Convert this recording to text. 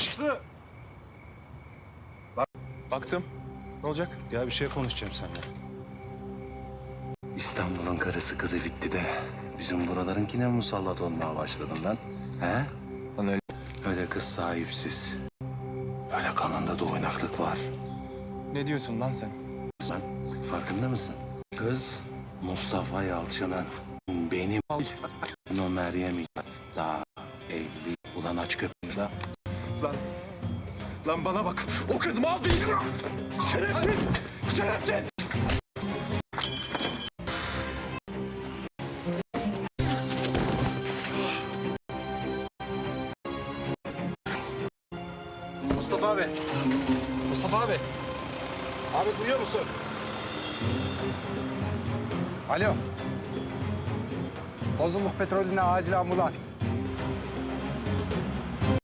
yakışıklı. Baktım. Ne olacak? Ya bir şey konuşacağım seninle. İstanbul'un karısı kızı bitti de bizim buralarınkine musallat olmaya başladın lan. He? Lan öyle. Öyle kız sahipsiz. Öyle kanında da oynaklık var. Ne diyorsun lan sen? Sen farkında mısın? Kız Mustafa Yalçın'ın benim o Meryem'i daha evli ulan aç köpeği la. Lan. Lan bana bak. O kız mal değil. Şerefsiz. Şerefsiz. Mustafa abi. Mustafa abi. Abi duyuyor musun? Alo. Bozulmuş petrolüne acil ambulans.